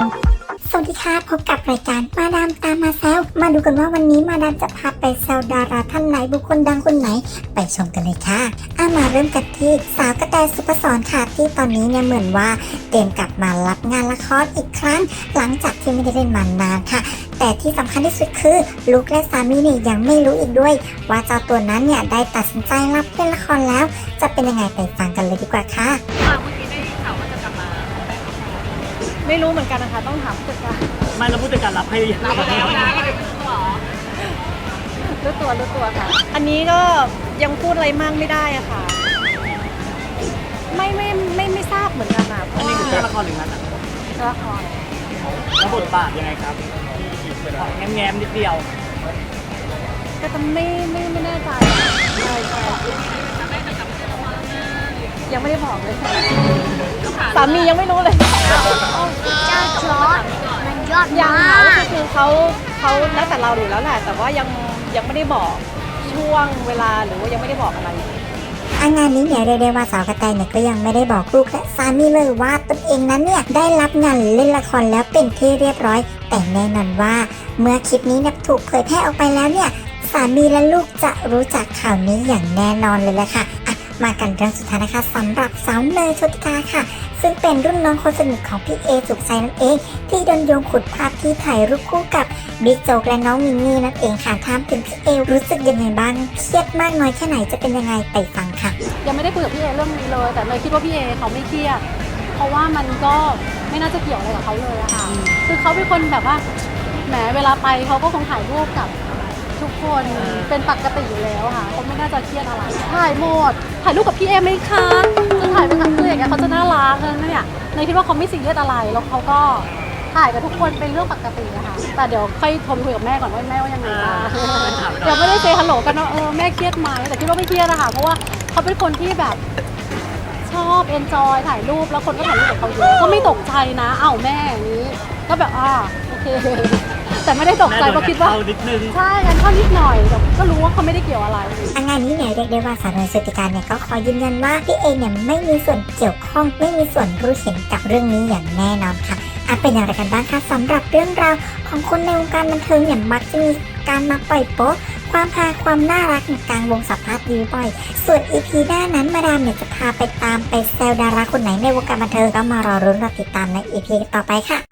สวัสดีค่ะพบกับรายการมาดามตามมาแซวมาดูกันว่าวันนี้มาดามจะพาไปแซวดาราท่านไหนบุคคลดังคนไหน ไปชมกันเลยค่ะอามาเริ่มกันที่สาวกระแตสุปสรค่ะที่ตอนนี้เนี่ยเหมือนว่าเตรียมกลับมารับงานละครอีกครั้ง หลังจากที่ไม่ได้เล่นมานานค่ะ แต่ที่สำคัญที่สุดคือลูกและสามีเนี่ยยังไม่รู้อีกด้วย ว่าเจ้าตัวนั้นเนี่ยได้ตัดสินใจรับเล่นละครแล้ว จะเป็นยังไงไปฟังกันเลยดีกว่าค่ะ ไม่รู้เหมือนกันนะคะ ต้องถามผู้จัดการไม่แล้วผู้จัดการรับให้หรือยังรับแล้วนะก็เลยเป็นตัวรู้ตัวรู้ตัวค่ะ อันนี้ก็ยังพูดอะไรมากไม่ได้อะค่ะ ไม่ไม่ไม่ไม่ทราบเหมือนกันอะเพอันราะนี้ว่าคือเรื่องละครหรืองั้นอะละครแล้วบทบาทยังไงครับขอแง้มๆนิดเดียว ก็จะไม่ไม่ไม่แน่ใจอะใช่ใช่ยังไม่ได้บอกเลย สามียังไม่รู้เลยเจ้าจอร์ดมันยอดยังค่ะก็คือเขาเขาแล้วแต่เราอยู่แล้วแหละแต่ว่ายังยังไม่ได้บอกช่วงเวลาหรือว่ายังไม่ได้บอกอะไรอางานนี้เนี่ยเรียกได้ว่าสาวกระแตเนี่ยก็ยังไม่ได้บอกลูกและสามีเลยว่าตนเองนั้นเนี่ยได้รับงานเล่นละครแล้วเป็นที่เรียบร้อย แต่แน่นอนว่า เมื่อคลิปนี้เนี่ยถูกเผยแพร่ออกไปแล้วเนี่ย สามีและลูกจะรู้จักข่าวนี้อย่างแน่นอนเลยแหละค่ะอะ มากันเรื่องสุดท้ายนะคะสำหรับสาวเนยชติกาค่ะ ซึ่งเป็นรุ่นน้องคนสนิทของพี่เอสุขใจนั่นเอง ที่โดนโยงขุดภาพที่ถ่ายรูปคู่กับบิ๊กโจ๊กและน้องมินนี่นั่นเองค่ะถามถึงพี่เอรู้สึกยังไงบ้างเครียดมากน้อยแค่ไหนจะเป็นยังไงไปฟังค่ะ ยังไม่ได้คุยกับพี่เอเรื่องนี้เลย แต่เลยคิดว่าพี่เอเขาไม่เครียดเพราะว่ามันก็ไม่น่าจะเกี่ยวอะไรกับเขาเลยอะค่ะคือเขาเป็นคนแบบว่าแหมเวลาไปเขาก็คงถ่ายรูปกับ คนเป็นปกติอยู่แล้วค่ะเขาไม่น่าจะเครียดอะไรถ่ายหมด ถ่ายรูปกับพี่เอไหมคะจะถ่ายเป็นครั้งคืออย่างเงี้ยเขาจะน่ารักเลยนะเนี่ยเลยคิดว่าเขาไม่ซีเรียสอะไรแล้วเขาก็ถ่ายกับทุกคนเป็นเรื่องปกติอะค่ะแต่เดี๋ยวค่อยโทรไปคุยกับแม่ก่อนว่าแม่ว่ายังไงบ้างเดี๋ยวไม่ได้เซฮัลโหลกันว่าเออแม่เครียดไหมแต่คิดว่าไม่เครียดอะค่ะเพราะว่าเขาเป็นคนที่แบบชอบเอนจอยถ่ายรูปแล้วคนก็ถ่ายรูปกับเขาเยอะก็ไม่ตกใจนะ เอ้าแม่อย่างนี้ ก็แบบอ่าโอเค แต่ไม่ได้ตกใจเพราะคิดว่าเข้านิดนึงใช่กันเข้านิดหน่อยแต่ก็รู้ว่าเขาไม่ได้เกี่ยวอะไรอันงานนี้เนี่ยเรียกได้ว่าสาวเนยสติการเนี่ยก็ขอยืนยันว่าพี่เอเนี่ยไม่มีส่วนเกี่ยวข้องไม่มีส่วนรู้เห็นกับเรื่องนี้อย่างแน่นอนค่ะอะเป็นอย่างไรกันบ้างคะสำหรับเรื่องราวของคนในวงการบันเทิงเนี่ยมักจะมีการมาปล่อยโป๊ะความฮาความน่ารักในกลางวงสัมภาษณ์ดีบ่อย ส่วนอีพีหน้านั้นมาดามเนี่ยจะพาไปตามไปแซวดาราคนไหนในวงการบันเทิงก็มารอรุ้นรอติดตามในอีพีต่อไปค่ะ